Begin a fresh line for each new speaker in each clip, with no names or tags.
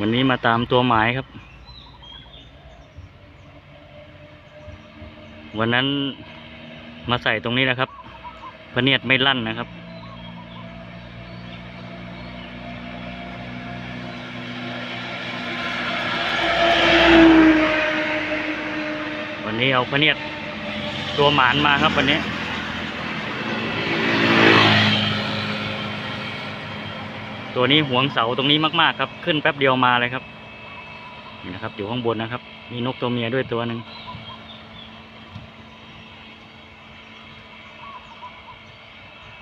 วันนี้มาตามตัวหมายครับ วันนั้นมาใส่ตรงนี้นะครับพระเนียดไม่ลั่นนะครับ วันนี้เอาพระเนียดตัวหมานมาครับวันนี้ ตัวนี้หวงเสาตรงนี้มากๆครับ ขึ้นแป๊บเดียวมาเลยครับนี่นะครับ อยู่ข้างบนนะครับ มีนกตัวเมียด้วยตัวหนึ่ง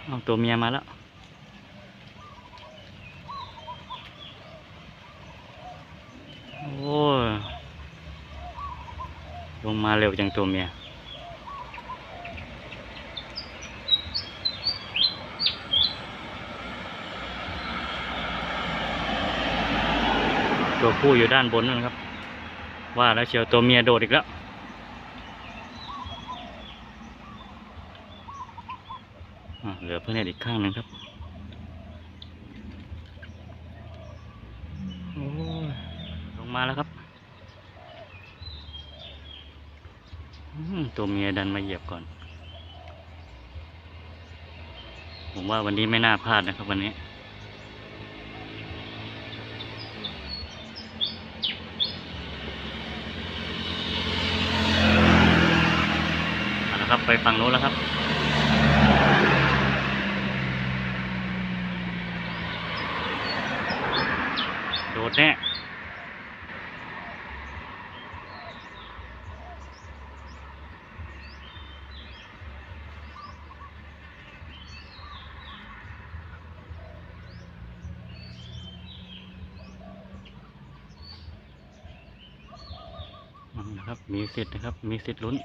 เอาตัวเมียมาแล้วโอ้ลงมาเร็วจังตัวเมีย ตัวผู้อยู่ด้านบนนั่นครับ ว่าแล้วเชียวตัวเมียโดดอีกแล้วอะเหลือเพื่อนอีกข้างหนึ่งครับโอ้ยลงมาแล้วครับอืมตัวเมียดันมาเหยียบก่อน ผมว่าวันนี้ไม่น่าพลาดนะครับวันนี้ ไปฝั่งโน้นแล้วครับ โดดแน่เอาละครับ มีสิทธิ์นะครับ มีสิทธิ์ลุ้น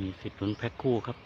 มีสิทธิ์ลุ้นแพ็คคู่ครับ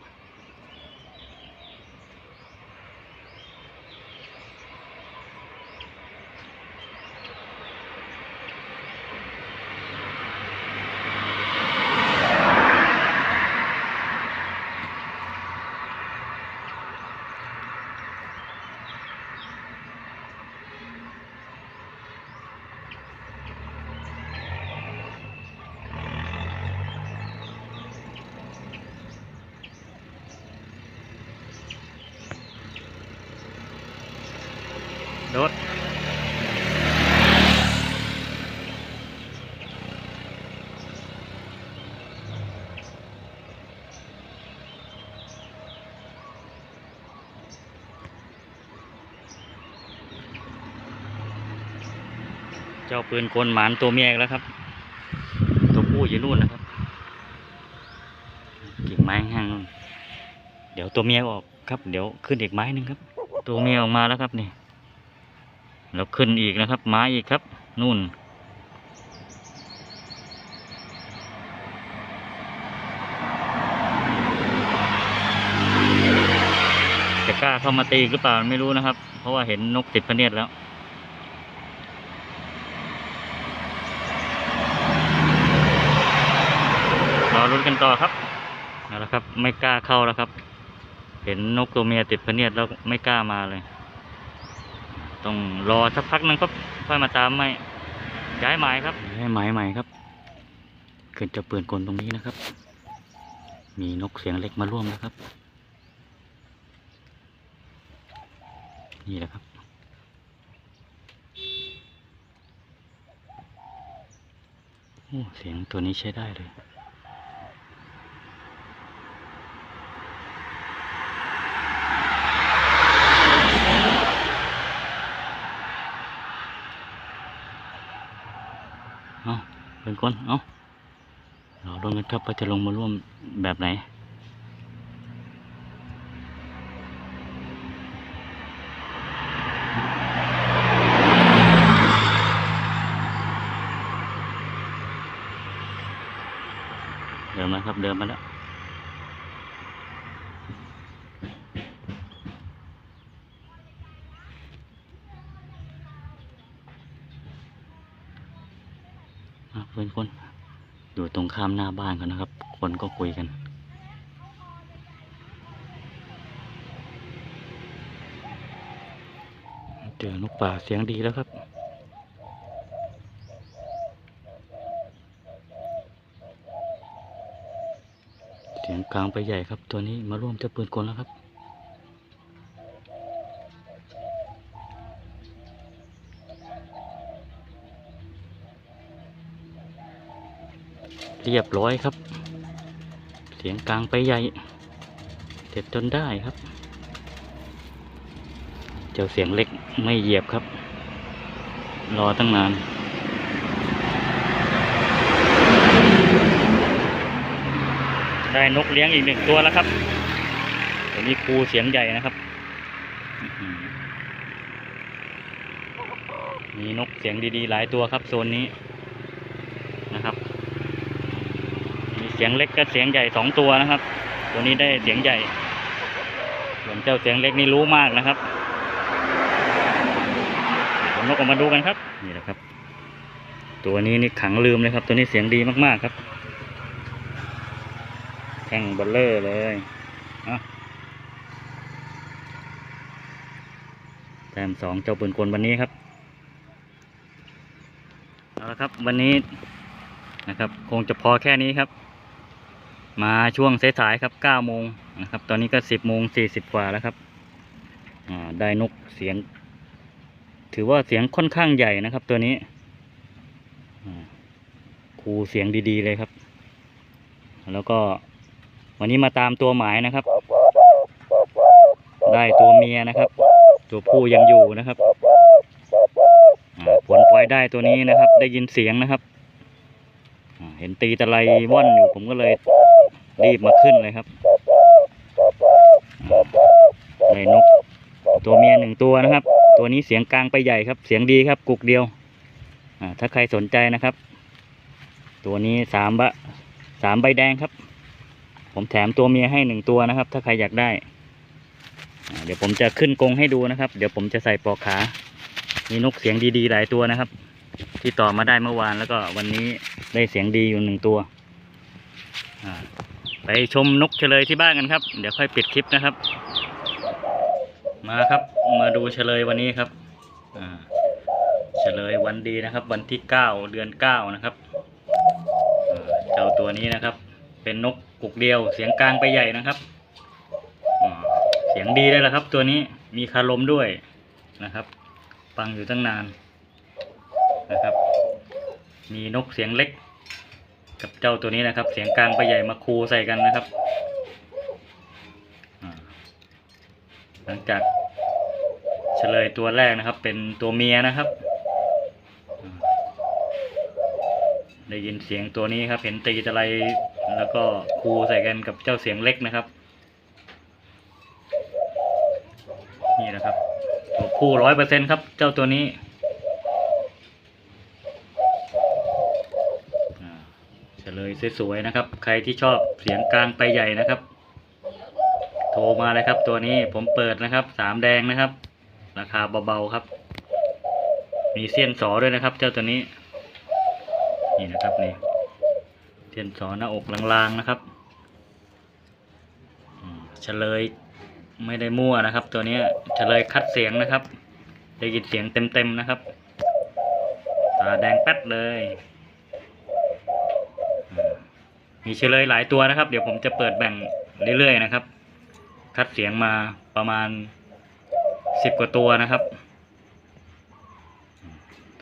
โดดเจ้าปืนกลหมานตัวเมียแล้วครับ ตัวผู้อยู่นู่นนะครับกิ่งไม้ห่างนู่นเดี๋ยวตัวเมียออกครับ เดี๋ยวขึ้นอีกไม้หนึ่งครับ ตัวเมียออกมาแล้วครับนี่ แล้วขึ้นอีกนะครับ ไม้อีกครับ นู่น จะกล้าเข้ามาตีหรือเปล่าไม่รู้นะครับ เพราะว่าเห็นนกติดพเนียดแล้วรอรุ้นกันต่อครับเอาละครับ ไม่กล้าเข้าแล้วครับ เห็นนกตัวเมียติดพเนียดแล้วไม่กล้ามาเลย ต้องรอสักพักหนึงครับค่อยมาตามไม่ย้ายหมายครับย้ายหมายใหม่ครับขึ้นจะเปืนกลตรงนี้นะครับ มีนกเสียงเล็กมาร่วมนะครับ นี่แหละครับโอ้เสียงตัวนี้ใช้ได้เลย เอา เป็นคนเอาเราลงกันครับว่าจะลงมาร่วมแบบไหนเดินมาครับเดินมาแล้ว พื่อนคนอยู่ตรงข้ามหน้าบ้านเขานะครับ คนก็คุยกัน เจอนกป่าเสียงดีแล้วครับเสียงกลางไปใหญ่ครับ ตัวนี้มาร่วมจะปืนกลแล้วครับ เรียบร้อยครับ เสียงกลางไปใหญ่เสร็จจนได้ครับ เจ้าเสียงเล็กไม่เหยียบครับ รอตั้งนานได้นกเลี้ยงอีกหนึ่งตัวแล้วครับตัวนี้ครูเสียงใหญ่นะครับ มีนกเสียงดีๆ หลายตัวครับโซนนี้นะครับ มี เสียงเล็กกับเสียงใหญ่สองตัวนะครับ ตัวนี้ได้เสียงใหญ่ส่วนเจ้าเสียงเล็กนี่รู้มากนะครับเอานกออกมาดูกันครับ นี่แหละครับ ตัวนี้นี่ขังลืมเลยครับ ตัวนี้เสียงดีมากๆครับแข่งเบลเลอร์เลยอะแต้มสองเจ้าปืนกลวันนี้ครับเอาละครับวันนี้นะครับ คงจะพอแค่นี้ครับ มาช่วงสายๆครับเก้าโมงนะครับ ตอนนี้ก็สิบโมงสี่สิบกว่าแล้วครับได้นกเสียง ถือว่าเสียงค่อนข้างใหญ่นะครับ ตัวนี้ครูเสียงดีๆเลยครับ แล้วก็วันนี้มาตามตัวหมายนะครับ ได้ตัวเมียนะครับ ตัวผู้ยังอยู่นะครับผลพลอยได้ตัวนี้นะครับ ได้ยินเสียงนะครับ เห็นตีตะไลว่อนอยู่ผมก็เลย รีบมาขึ้นเลยครับอ่าได้นก ตัวเมียหนึ่งตัวนะครับ ตัวนี้เสียงกลางไปใหญ่ครับ เสียงดีครับ กุกเดียวอ่าถ้าใครสนใจนะครับ ตัวนี้สามบะสามใบแดงครับ ผมแถมตัวเมียให้หนึ่งตัวนะครับ ถ้าใครอยากได้ เดี๋ยวผมจะขึ้นกรงให้ดูนะครับ เดี๋ยวผมจะใส่ปลอกขา มีนกเสียงดีๆหลายตัวนะครับ ที่ต่อมาได้เมื่อวานแล้วก็วันนี้ได้เสียงดีอยู่หนึ่งตัว อ่า ไปชมนกเฉลยที่บ้านกันครับ เดี๋ยวค่อยปิดคลิปนะครับ มาครับมาดูเฉลยวันนี้ครับเฉลยวันดีนะครับ วันที่เก้าเดือนเก้านะครับเจ้าตัวนี้นะครับ เป็นนกกุกเดียว เสียงกลางไปใหญ่นะครับเสียงดีได้แล้วครับ ตัวนี้มีคารมด้วยนะครับฟังอยู่ตั้งนานนะครับ มีนกเสียงเล็ก กับเจ้าตัวนี้นะครับ เสียงกลางไปใหญ่มาคูใส่กันนะครับ หลังจากเฉลยตัวแรกนะครับ เป็นตัวเมียนะครับ ได้ยินเสียงตัวนี้ครับ เห็นตีตะไลแล้วก็คูใส่กันกับเจ้าเสียงเล็กนะครับ นี่นะครับตัวผู้ร้อยเปอร์เซ็นครับ เจ้าตัวนี้อ่าเฉลย สวยๆนะครับ ใครที่ชอบเสียงกลางไปใหญ่นะครับ โทรมาเลยครับ ตัวนี้ผมเปิดนะครับสามแดงนะครับ ราคาเบาๆครับ มีเสี้ยนสอด้วยนะครับ เจ้าตัวนี้ นี่นะครับนี่เสี้ยนสอหน้าอกลางๆนะครับเฉลยไม่ได้มั่วนะครับ ตัวนี้เฉลยคัดเสียงนะครับ ได้ยินเสียงเต็มๆนะครับ ตาแดงแป๊ดเลย มีเฉลยหลายตัวนะครับ เดี๋ยวผมจะเปิดแบ่งเรื่อยๆนะครับ คัดเสียงมาประมาณสิบกว่าตัวนะครับ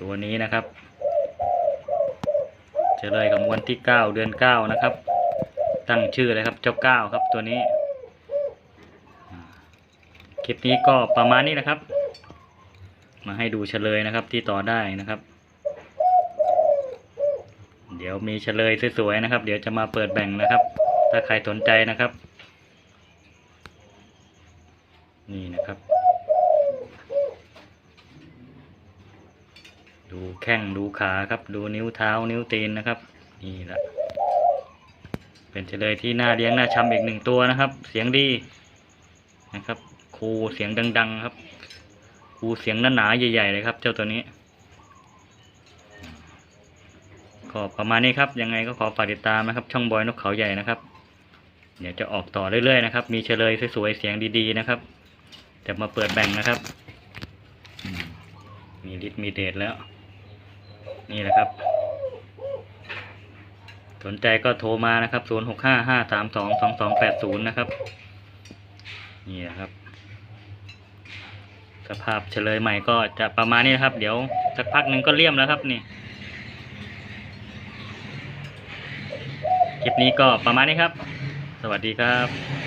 ตัวนี้นะครับเฉลยของวันที่เก้าเดือนเก้านะครับ ตั้งชื่อเลยครับเจ้าเก้าครับตัวนี้คลิปนี้ก็ประมาณนี้นะครับ มาให้ดูเฉลยนะครับที่ต่อได้นะครับ ดี๋ยวมีเฉลยสวยๆนะครับ เดี๋ยวจะมาเปิดแบ่งนะครับ ถ้าใครสนใจนะครับ นี่นะครับ ดูแข้งดูขาครับ ดูนิ้วเท้านิ้วตีนนะครับ นี่แหละเป็นเฉลยที่น่าเลี้ยงน่าชำอีกหนึ่งตัวนะครับ เสียงดีนะครับครูเสียงดัง ๆ ครับครูเสียงหนาๆใหญ่ ๆ เลยครับ เจ้าตัวนี้ ก็ประมาณนี้ครับ ยังไงก็ขอฝากติดตามนะครับ ช่องบอยนกเขาใหญ่นะครับ เดี๋ยวจะออกต่อเรื่อยๆนะครับ มีเฉลยสวยๆเสียงดีๆนะครับจะมาเปิดแบ่งนะครับอืมมีลิตมีเดทแล้ว นี่แหละครับ สนใจก็โทรมานะครับ0 6 5 5 3 2 2 2 8 0นะครับ นี่นะครับ สภาพเฉลยใหม่ก็จะประมาณนี้นะครับ เดี๋ยวสักพักหนึ่งก็เลี่ยมแล้วครับนี่ คลิปนี้ก็ประมาณนี้ครับ สวัสดีครับ